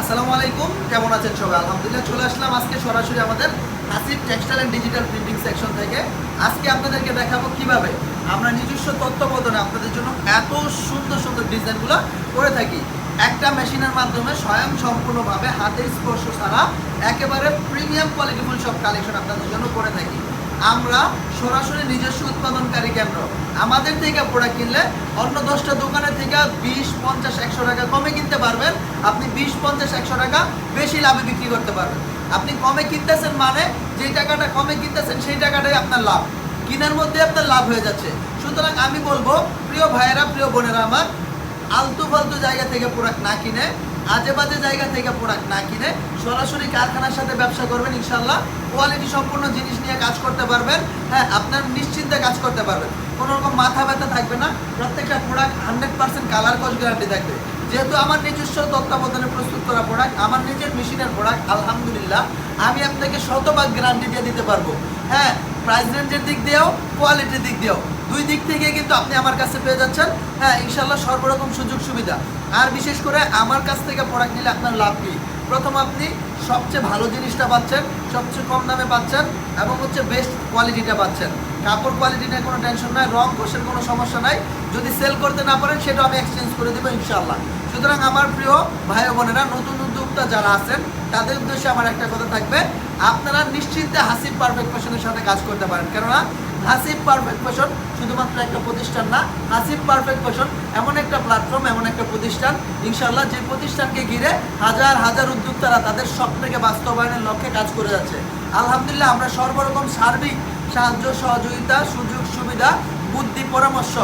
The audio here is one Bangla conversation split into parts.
আসসালামু আলাইকুম, কেমন আছেন সবাই? আলহামদুলিল্লাহ চলে আসলাম আজকে সরাসরি আমাদের Hasib textile and digital printing section থেকে। আজকে আপনাদেরকে দেখাবো কীভাবে আমরা নিজস্ব তত্ত্বাবধানে আপনাদের জন্য এত সুন্দর সুন্দর ডিজাইনগুলো করে থাকি। একটা মেশিনের মাধ্যমে স্বয়ং সম্পূর্ণভাবে হাতের স্পর্শ ছাড়া একেবারে প্রিমিয়াম কোয়ালিটিফুল সব কালেকশন আপনাদের জন্য করে থাকি। আমরা সরাসরি নিজস্ব উৎপাদনকারী কেন্দ্র। আমাদের থেকে প্রোডাক্ট কিনলে অন্য দশটা দোকানের থেকে বিশ, পঞ্চাশ, একশো টাকা কমে কিনতে পারবেন। আপনি বিশ, পঞ্চাশ, একশো টাকা বেশি লাভে বিক্রি করতে পারবেন। আপনি কমে কিনতেছেন মানে যেই টাকাটা কমে কিনতেছেন সেই টাকাটাই আপনার লাভ। কিনার মধ্যে আপনার লাভ হয়ে যাচ্ছে। সুতরাং আমি বলব, প্রিয় ভাইয়েরা, প্রিয় বোনেরা আমার, আলতু ফালতু জায়গা থেকে প্রোডাক্ট না কিনে আজে বাজে জায়গা থেকে প্রোডাক্ট না কিনে সরাসরি কারখানার সাথে ব্যবসা করবেন ইনশাল্লাহ কোয়ালিটি সম্পূর্ণ জিনিস নিয়ে কাজ করতে পারবেন। হ্যাঁ আপনার নিশ্চিন্তে কাজ করতে পারবেন। কোনো রকম মাথা ব্যথা থাকবে না। প্রত্যেকটা প্রোডাক্ট হান্ড্রেড পার্সেন্ট কালার কস গ্যারান্টি থাকবে। যেহেতু আমার নিজস্ব তত্ত্বাবধানে প্রস্তুত করা প্রোডাক্ট আমার নিজের মেশিনের প্রোডাক্ট আলহামদুলিল্লাহ, আমি আপনাকে শতভাগ গ্যারান্টি দিয়ে দিতে পারব। হ্যাঁ প্রাইস রেঞ্জের দিক দিয়েও কোয়ালিটির দিক দিয়েও। দুই দিক থেকে কিন্তু আপনি আমার কাছে পেয়ে যাচ্ছেন। হ্যাঁ ইনশাল্লাহ সর্বরকম সুযোগ সুবিধা। আর বিশেষ করে আমার কাছ থেকে প্রোডাক্ট নিলে আপনার লাভ কি? প্রথম আপনি সবচেয়ে ভালো জিনিসটা পাচ্ছেন, সবচেয়ে কম দামে পাচ্ছেন এবং হচ্ছে বেস্ট কোয়ালিটিটা পাচ্ছেন। কাপড় কোয়ালিটি নিয়ে কোনো টেনশন নাই, রং কোষের কোনো সমস্যা নাই। যদি সেল করতে না পারেন, সেটা আমি এক্সচেঞ্জ করে দেবো ইনশাল্লাহ সুতরাং আমার প্রিয় ভাই বোনেরা, নতুন উদ্যোক্তা যারা আছেন, তাদের উদ্দেশ্যে আমার একটা কথা থাকবে। আপনারা নিশ্চিন্তে হাসিব পারফেক্ট ফ্যাশনের সাথে কাজ করতে পারেন। কেননা হাসিব পারফেক্ট ফ্যাশন শুধুমাত্র একটা প্রতিষ্ঠান না, হাসিব পারফেক্ট ফ্যাশন এমন একটা প্ল্যাটফর্ম এমন একটা প্রতিষ্ঠান ইনশাল্লাহ যে প্রতিষ্ঠানকে ঘিরে হাজার হাজার উদ্যোক্তারা তাদের স্বপ্নকে বাস্তবায়নের লক্ষ্যে কাজ করে যাচ্ছে। আলহামদুলিল্লাহ, আমরা সর্বরকম সার্বিক সাহায্য, সহযোগিতা, সুযোগ, সুবিধা, বুদ্ধি, পরামর্শ,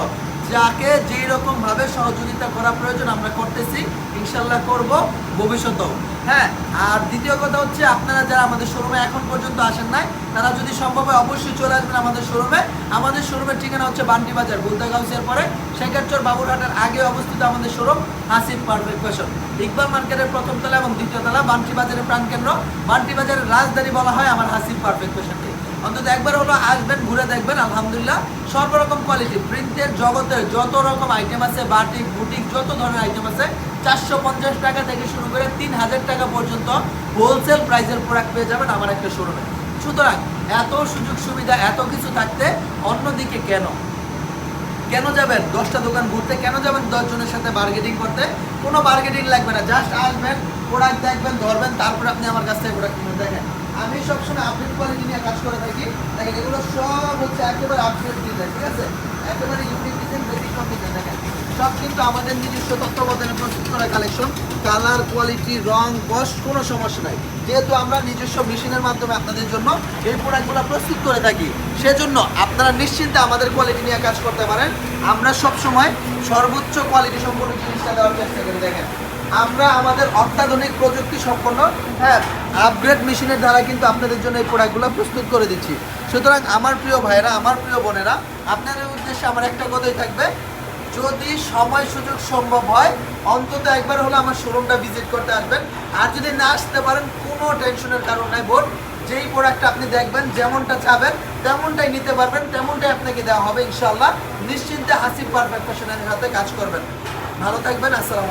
যাকে যেই রকম ভাবে সহযোগিতা করা প্রয়োজন আমরা করতেছি। ইনশাল্লাহ করব ভবিষ্যতেও। হ্যাঁ আর দ্বিতীয় কথা হচ্ছে আপনারা যারা আমাদের শোরুমে এখন পর্যন্ত আসেন নাই, তারা যদি সম্ভব হয় অবশ্যই চলে আসবেন আমাদের শোরুমে। আমাদের শোরুমের ঠিকানা হচ্ছে বান্টি বাজার বুলদাগাউসের পরে শেখারচর বাবুরহাটের আগে অবস্থিত আমাদের showroom, Hasib perfect fashion. Iqbal মার্কেটের প্রথম তলা এবং দ্বিতীয় তলা বান্টি বাজারের প্রাণকেন্দ্র। বান্টি বাজারের রাজধানী বলা হয় আমার হাসিব পারফেক্ট ফ্যাশনকে। অন্তত একবার হলো আসবেন, ঘুরে দেখবেন, আলহামদুলিল্লাহ। সর্বরকম কোয়ালিটি প্রিন্টের জগতের যত রকম আইটেম আছে বাটিক বুটিক যত ধরনের আইটেম আছে চারশো পঞ্চাশ টাকা থেকে শুরু করে তিন হাজার টাকা পর্যন্ত হোলসেল প্রাইসের প্রোডাক্ট পেয়ে যাবেন আমার একটা শোরুমে সুতরাং এত সুযোগ সুবিধা, এত কিছু থাকতে অন্যদিকে কেন? কেন যাবেন? দশটা দোকান ঘুরতে কেন যাবেন দশজনের সাথে বার্গেটিং করতে? কোনো বার্গেটিং লাগবে না জাস্ট আসবেন প্রোডাক্ট দেখবেন, ধরবেন, তারপরে আপনি আমার কাছ থেকে প্রোডাক্ট কিনে দেখেন, আমি সবসময় আপডেট কোয়ালিটি নিয়ে কাজ করে থাকি। দেখেন, এগুলো সব হচ্ছে একেবারে আপডেট ডিজাইন ঠিক আছে? একেবারে ইউনিক ডিজাইন ব্যতিক্রম ডিজাইন দেখেন। সব কিন্তু আমাদের নিজস্ব তত্ত্বাবধানে প্রস্তুত। করা কালেকশন কালার কোয়ালিটি রং কস্ট কোনো সমস্যা নাই। যেহেতু আমরা নিজস্ব মেশিনের মাধ্যমে আপনাদের জন্য এই প্রোডাক্টগুলো প্রস্তুত করে থাকি, সেজন্য আপনারা নিশ্চিন্তে আমাদের কোয়ালিটি নিয়ে কাজ করতে পারেন। আমরা সব সময় সর্বোচ্চ কোয়ালিটি সম্পন্ন জিনিসটা দেওয়ার চেষ্টা করি, দেখেন। আমরা আমাদের অত্যাধুনিক প্রযুক্তি সম্পন্ন হ্যাঁ আপগ্রেড মেশিনের দ্বারা কিন্তু আপনাদের জন্য এই প্রোডাক্টগুলো প্রস্তুত করে দিচ্ছি। সুতরাং আমার প্রিয় ভাইয়েরা আমার প্রিয় বোনেরা, আপনাদের উদ্দেশ্যে আমার একটা কথাই থাকবে যদি সময় সুযোগ সম্ভব হয়, অন্তত একবার হলে আমার শোরুমটা ভিজিট করতে আসবেন। আর যদি না আসতে পারেন, কোনো টেনশনের কারণ নাই, বোন। যেই প্রোডাক্টটা আপনি দেখবেন, যেমনটা চাবেন, তেমনটাই নিতে পারবেন, তেমনটাই আপনাকে দেওয়া হবে ইনশাল্লাহ নিশ্চিন্তে হাসিব পারফেক্ট ফ্যাশনের সাথে কাজ করবেন। ভালো থাকবেন, আসসালামু